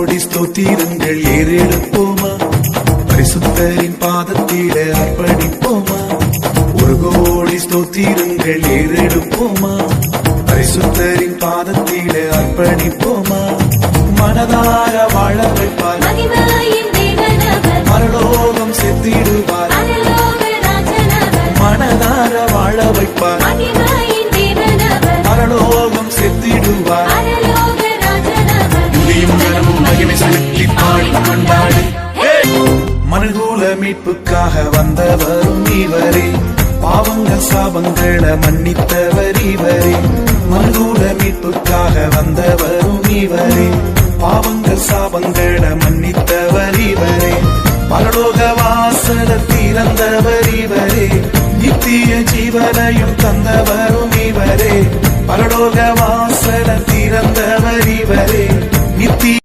கோடி ஸ்தோத்திரங்கள் ஏறெடுப்போமா? பரிசுத்தரின் பாதத்தில அர்ப்பணிப்போமா? ஒரு கோடி ஸ்தோத்திரங்கள் ஏறெடுப்போமா? பரிசுத்தரின் பாதத்தில அர்ப்பணிப்போமா? மனதார வாழ வைப்பார் பரலோகம் செத்திடுவார். மனதார வாழ வைப்பார் மீட்புக்காக வந்தவரும் இவரே. பாவங்கள் சாபங்களை மன்னித்தவர் இவரே. மனுகூல மீட்புக்காக வந்தவரும் இவரே. பாவங்கள் சாபங்களை மன்னித்தவர் இவரே. பரலோக வாசல திறந்தவர் இவரே. நித்திய ஜீவனையும் தந்தவரும் இவரே. பரலோக